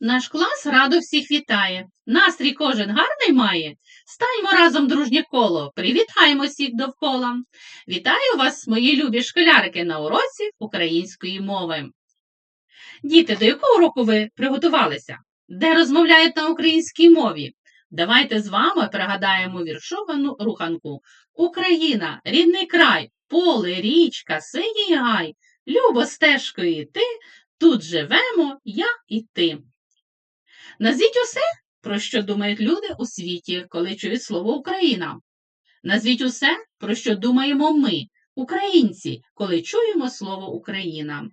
Наш клас радо всіх вітає. Настрій кожен гарний має. Станьмо разом дружнє коло, привітаємо всіх довкола. Вітаю вас, мої любі школярики, на уроці української мови. Діти, до якого уроку ви приготувалися? Де розмовляють на українській мові? Давайте з вами пригадаємо віршовану руханку. Україна, рідний край, поле, річка, синій гай, любо стежкою йти, тут живемо я і ти. Назвіть усе, про що думають люди у світі, коли чують слово Україна. Назвіть усе, про що думаємо ми, українці, коли чуємо слово Україна.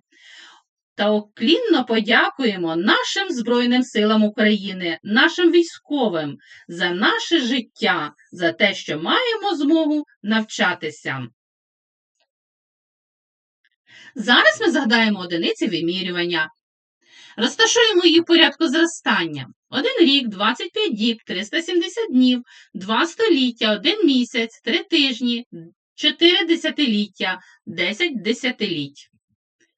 Та оклінно подякуємо нашим Збройним силам України, нашим військовим за наше життя, за те, що маємо змогу навчатися. Зараз ми згадаємо одиниці вимірювання. Розташуємо їх в порядку зростання. Один рік, 25 діб, 370 днів, 2 століття, 1 місяць, 3 тижні, 4 десятиліття, 10 десятиліть.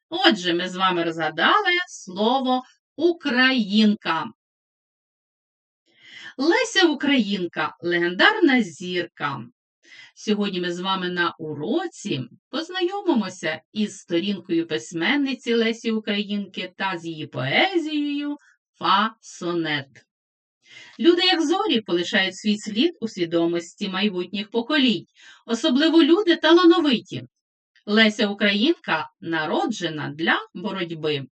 Отже, ми з вами розгадали слово Українка. Леся Українка легендарна зірка. Сьогодні ми з вами на уроці познайомимося із сторінкою письменниці Лесі Українки та з її поезією Фа-сонет. Люди, як зорі, полишають свій слід у свідомості майбутніх поколінь, особливо люди талановиті. Леся Українка народжена для боротьби.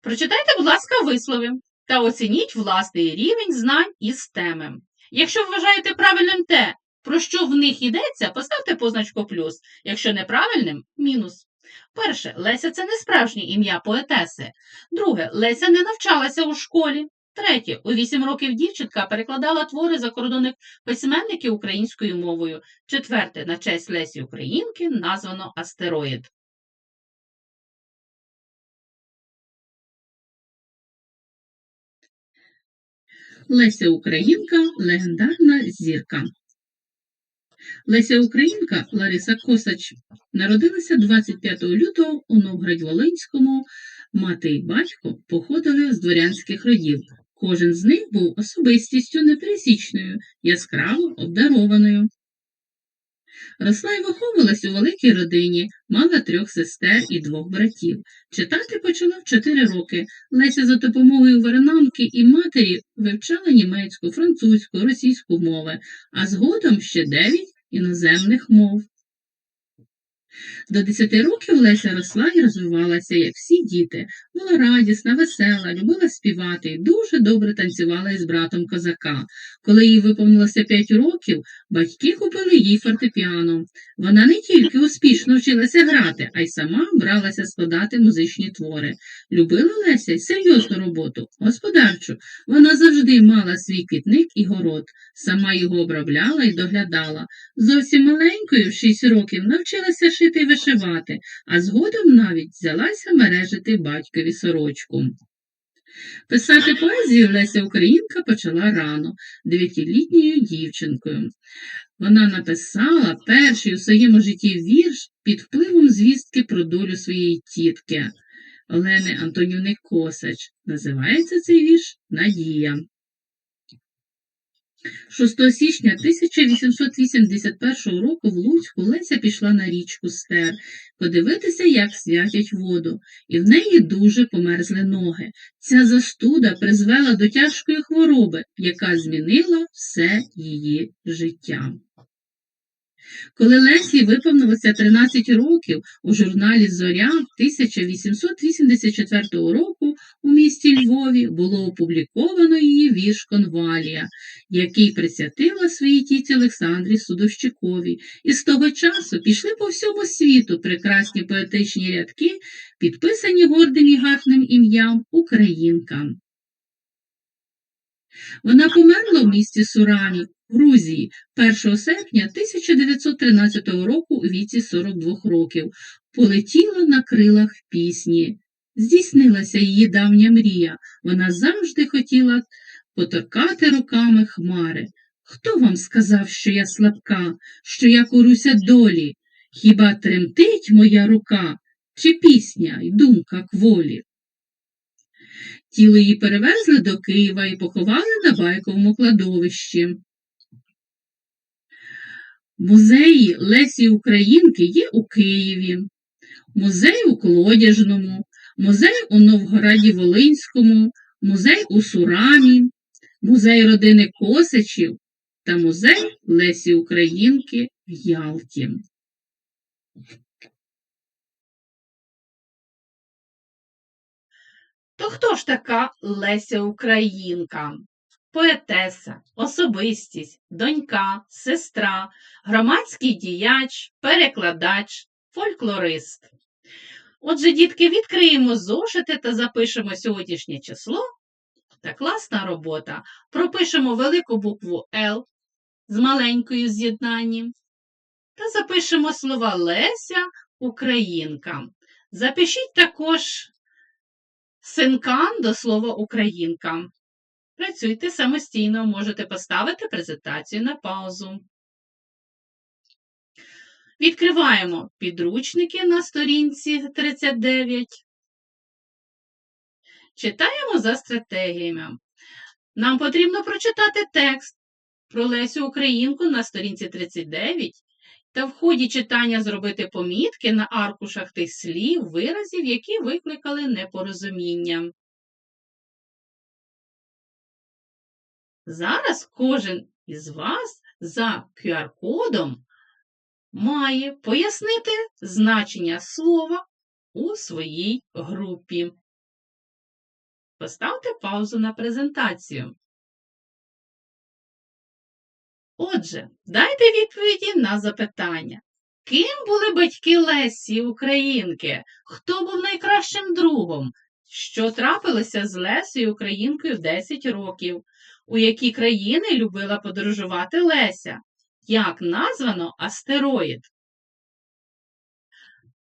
Прочитайте, будь ласка, вислови та оцініть власний рівень знань із теми. Якщо вважаєте правильним те, про що в них йдеться, поставте позначку плюс, якщо неправильним мінус. Перше, Леся це не справжнє ім'я поетеси. Друге, Леся не навчалася у школі. Третє, у вісім років дівчинка перекладала твори закордонних письменників українською мовою. Четверте, на честь Лесі Українки названо астероїд. Леся Українка легендарна зірка. Леся Українка Лариса Косач народилася 25 лютого у Новгород-Волинському. Мати і батько походили з дворянських родів. Кожен з них був особистістю непересічною, яскраво обдарованою. Росла й виховувалась у великій родині, мала трьох сестер і двох братів. Читати почала в чотири роки. Леся за допомогою варенанки і матері вивчала німецьку, французьку, російську мови, а згодом ще дев'ять іноземних мов. До 10 років Леся росла і розвивалася, як всі діти, була радісна, весела, любила співати і дуже добре танцювала із братом козака. Коли їй виповнилося 5 років, батьки купили їй фортепіано. Вона не тільки успішно вчилася грати, а й сама бралася складати музичні твори. Любила Леся й серйозну роботу, господарчу. Вона завжди мала свій квітник і город, сама його обробляла і доглядала. Зовсім маленькою, в 6 років, навчилася шити й вишивати, а згодом навіть взялася мережити батькові сорочку. Писати поезію Леся Українка почала рано, дев'ятилітньою дівчинкою. Вона написала перший у своєму житті вірш під впливом звістки про долю своєї тітки Олени Антонівни Косач. Називається цей вірш Надія. 6 січня 1881 року в Луцьку Леся пішла на річку Стер подивитися, як святять воду, і в неї дуже померзли ноги. Ця застуда призвела до тяжкої хвороби, яка змінила все її життя. Коли Лесі виповнилося 13 років у журналі Зоря 1884 року у місті Львові було опубліковано її вірш Конвалія, який присвятила своїй тіті Олександрі Судовщиковій, і з того часу пішли по всьому світу прекрасні поетичні рядки, підписані гордим і гарним ім'ям Українка. Вона померла в місті Сурані, Грузії 1 серпня 1913 року у віці 42 років. Полетіла на крилах пісні. Здійснилася її давня мрія. Вона завжди хотіла поторкати руками хмари. Хто вам сказав, що я слабка, що я куруся долі? Хіба тремтить моя рука, чи пісня й думка кволі? Тіло її перевезли до Києва і поховали на байковому кладовищі. Музеї Лесі Українки є у Києві, музей у Колодяжному, музей у Новгороді Волинському, музей у Сурамі, музей родини Косичів та музей Лесі Українки в Ялті. То хто ж така Леся Українка? Поетеса, особистість, донька, сестра, громадський діяч, перекладач, фольклорист. Отже, дітки, відкриємо зошити та запишемо сьогоднішнє число. Та класна робота. Пропишемо велику букву Л з маленькою з'єднанням. Та запишемо слова Леся Українка. Запишіть також синкан до слова Українка. Працюйте самостійно, можете поставити презентацію на паузу. Відкриваємо підручники на сторінці 39. Читаємо за стратегіями. Нам потрібно прочитати текст про Лесю Українку на сторінці 39 та в ході читання зробити помітки на аркушах тих слів, виразів, які викликали непорозуміння. Зараз кожен із вас за QR-кодом має пояснити значення слова у своїй групі. Поставте паузу на презентацію. Отже, дайте відповіді на запитання. Ким були батьки Лесі Українки? Хто був найкращим другом? Що трапилося з Лесею Українкою в 10 років? У які країни любила подорожувати Леся? Як названо астероїд?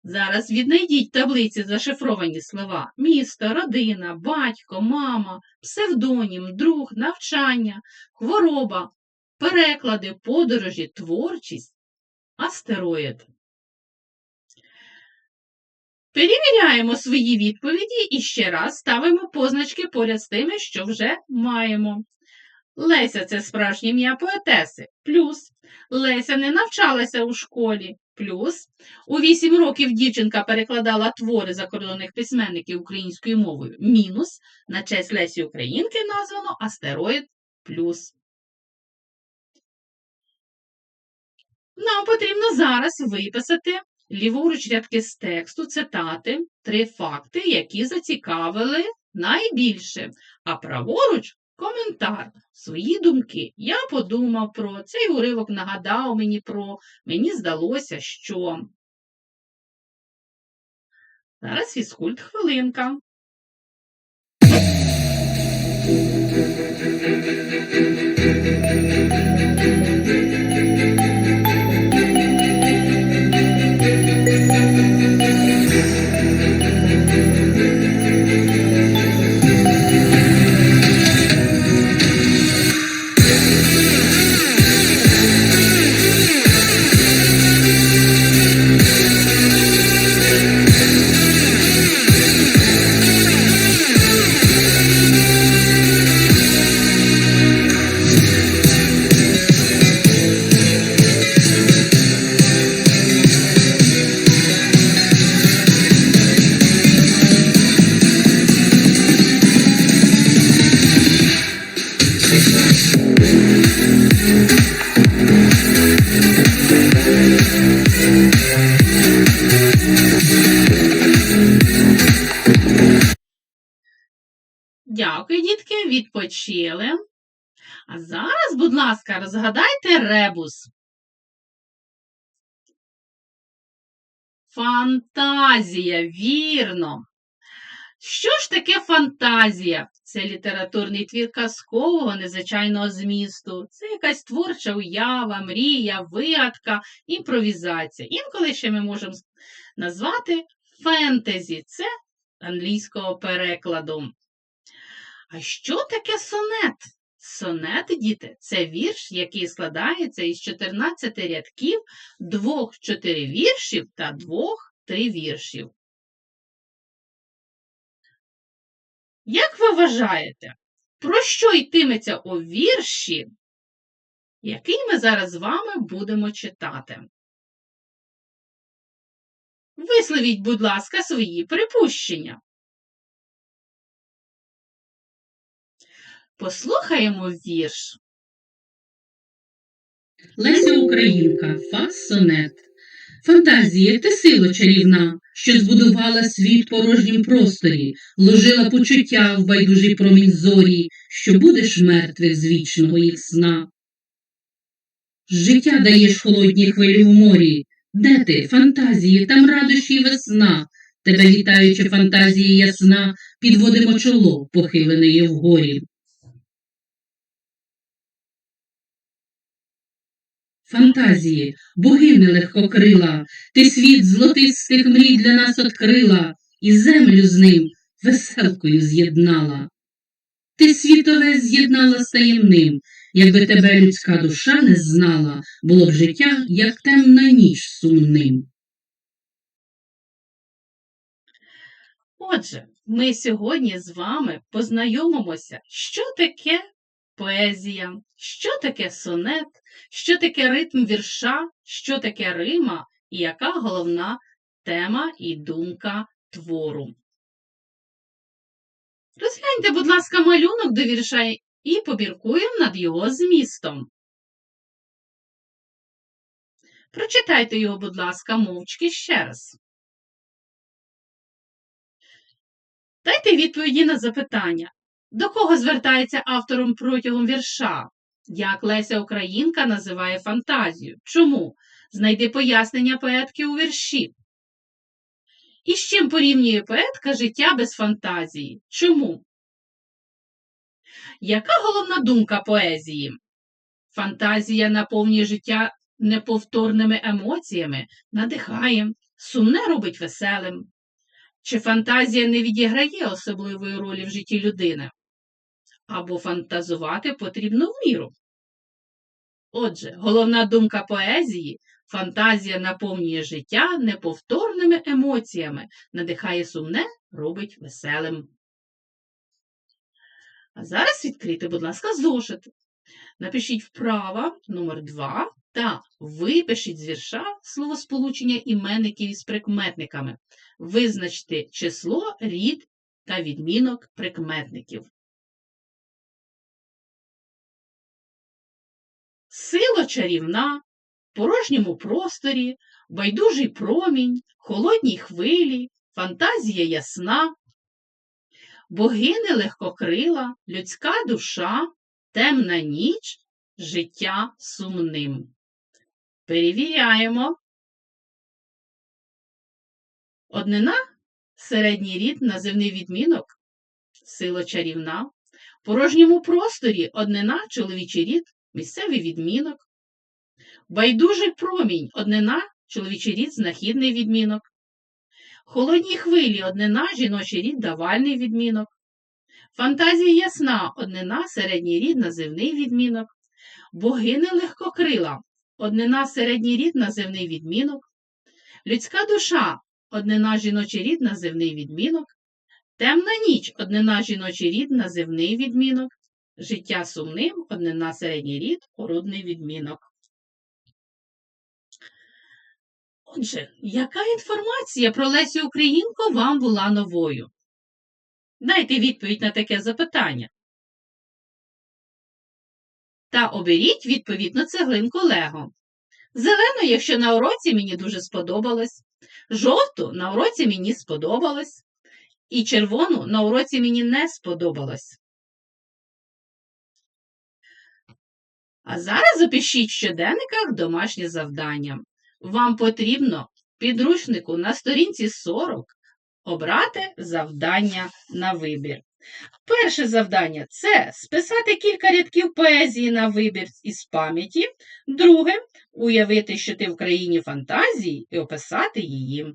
Зараз віднайдіть таблиці зашифровані слова місто, родина, батько, мама, псевдонім, друг, навчання, хвороба, переклади, подорожі, творчість, астероїд. Перевіряємо свої відповіді і ще раз ставимо позначки поряд з тими, що вже маємо. Леся це справжнє ім'я поетеси. Плюс. Леся не навчалася у школі. Плюс. У 8 років дівчинка перекладала твори закордонних письменників українською мовою. Мінус. На честь Лесі Українки названо астероїд плюс. Нам потрібно зараз виписати ліворуч рядки з тексту, цитати, три факти, які зацікавили найбільше, а праворуч коментар, свої думки. Я подумав про цей уривок нагадав мені про, мені здалося, що. Зараз фізкульт хвилинка. Дякую, дітки, відпочили. А зараз, будь ласка, розгадайте ребус. Фантазія, вірно. Що ж таке фантазія? Це літературний твір казкового незвичайного змісту. Це якась творча уява, мрія, вигадка, імпровізація. Інколи ще ми можемо назвати фентезі. Це англійського перекладу. А що таке сонет? Сонет, діти, це вірш, який складається із 14 рядків, двох-чотири віршів та двох-три віршів. Як ви вважаєте, про що йтиметься у вірші, який ми зараз з вами будемо читати? Висловіть, будь ласка, свої припущення. Послухаємо вірш. Леся Українка, фас сонет. Фантазія, ти сила чарівна, що збудувала світ порожнім просторі, вложила почуття в байдужий промінь зорі, що будеш мертвих з вічного їх сна. Життя даєш холодні хвилі в морі. Де ти, фантазії, там радощі весна. Тебе вітаючи фантазії ясна, підводимо чоло, похилене вгорі. Фантазії, богине легкокрила, ти світ золотистих мрій для нас открила, і землю з ним веселкою з'єднала. Ти світове з'єднала з таємним, якби тебе людська душа не знала, було б життя, як темна ніч сумним. Отже, ми сьогодні з вами познайомимося, що таке поезія, що таке сонет, що таке ритм вірша, що таке рима і яка головна тема і думка твору. Розгляньте, будь ласка, малюнок до вірша і поміркуємо над його змістом. Прочитайте його, будь ласка, мовчки ще раз. Дайте відповіді на запитання. До кого звертається автором протягом вірша? Як Леся Українка називає фантазію? Чому? Знайди пояснення поетки у вірші. І з чим порівнює поетка життя без фантазії? Чому? Яка головна думка поезії? Фантазія наповнює життя неповторними емоціями, надихає, сумне робить веселим. Чи фантазія не відіграє особливої ролі в житті людини? Або фантазувати потрібно в міру. Отже, головна думка поезії фантазія наповнює життя неповторними емоціями, надихає сумне, робить веселим. А зараз відкрийте, будь ласка, зошит. Напишіть вправо номер 2 та випишіть з вірша словосполучення іменників із прикметниками. Визначте число, рід та відмінок прикметників. Сила чарівна, в порожньому просторі, байдужий промінь, холодній хвилі, фантазія ясна, богине легкокрила, людська душа, темна ніч, життя сумним. Перевіряємо. Однина середній рід, називний відмінок, сила чарівна. В порожньому просторі однина чоловічий рід, місцевий відмінок. Байдужий промінь однина чоловічий рід, знахідний відмінок. Холодні хвилі однина жіночий рід, давальний відмінок. Фантазія ясна однина середній рід, називний відмінок. Богиня легкокрила однина середній рід, називний відмінок. Людська душа однина жіночий рід, називний відмінок. Темна ніч однина жіночий рід, називний відмінок. Життя сумним однина середній рід, орудний відмінок. Отже, яка інформація про Лесю Українку вам була новою? Дайте відповідь на таке запитання. Та оберіть відповідну цеглинку Лего. Зелену, якщо на уроці мені дуже сподобалось, жовту на уроці мені сподобалось, і червону на уроці мені не сподобалось. А зараз запишіть в щоденниках домашнє завдання. Вам потрібно підручнику на сторінці 40 обрати завдання на вибір. Перше завдання це списати кілька рядків поезії на вибір із пам'яті. Друге уявити, що ти в країні фантазії, і описати її.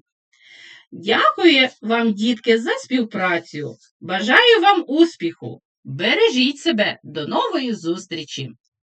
Дякую вам, дітки, за співпрацю. Бажаю вам успіху! Бережіть себе! До нової зустрічі!